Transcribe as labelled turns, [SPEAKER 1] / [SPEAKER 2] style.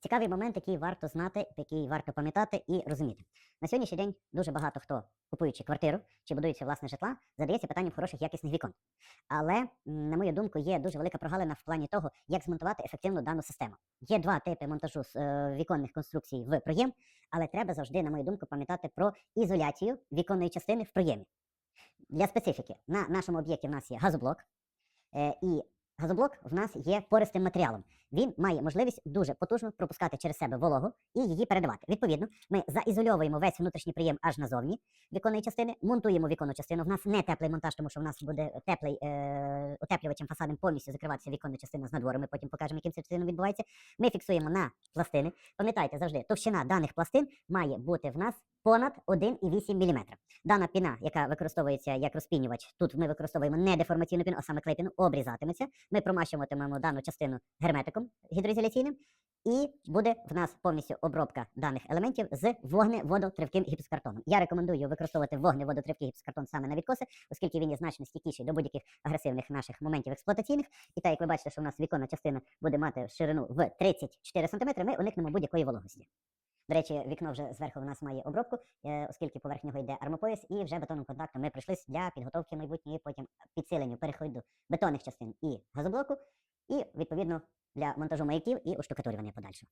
[SPEAKER 1] Цікавий момент, який варто знати, який варто пам'ятати і розуміти. На сьогоднішній день дуже багато хто, купуючи квартиру чи будуючи власне житла, задається питанням хороших якісних вікон. Але, на мою думку, є дуже велика прогалина в плані того, як змонтувати ефективно дану систему. Є два типи монтажу е, віконних конструкцій в проєм, але треба завжди, на мою думку, пам'ятати про ізоляцію віконної частини в проємі. Для специфіки, на нашому об'єкті в нас є газоблок, е, і газоблок в нас є пористим матеріалом. Він має можливість дуже потужно пропускати через себе вологу і її передавати. Відповідно, ми заізольовуємо весь внутрішній приєм аж назовні віконної частини, монтуємо віконну частину. В нас не теплий монтаж, тому що в нас буде теплий е, утеплювачем фасадом повністю закриватися віконна частина з надвору. Ми потім покажемо, яким це чином відбувається. Ми фіксуємо на пластини. Пам'ятайте завжди, товщина даних пластин має бути в нас понад 1,8 мм. Дана піна, яка використовується як розпінювач, тут ми використовуємо не деформаційну піну, а саме клейпіну, обрізатиметься. Ми промащуватимемо дану частину герметиком гідроізоляційним, і буде в нас повністю обробка даних елементів з вогневодотривким гіпсокартоном. Я рекомендую використовувати вогневодотривкий гіпсокартон саме на відкоси, оскільки він є значно стійкіший до будь-яких агресивних наших моментів експлуатаційних. І так як ви бачите, що у нас віконна частина буде мати ширину в 34 см, ми уникнемо будь-якої вологості. До речі, вікно вже зверху в нас має обробку, е, оскільки поверх нього йде армопояс, і вже бетонним контактом ми прийшлись для підготовки майбутньої, потім підсиленню переходу бетонних частин і газоблоку, і відповідно для монтажу маяків і оштукатурювання подальшого.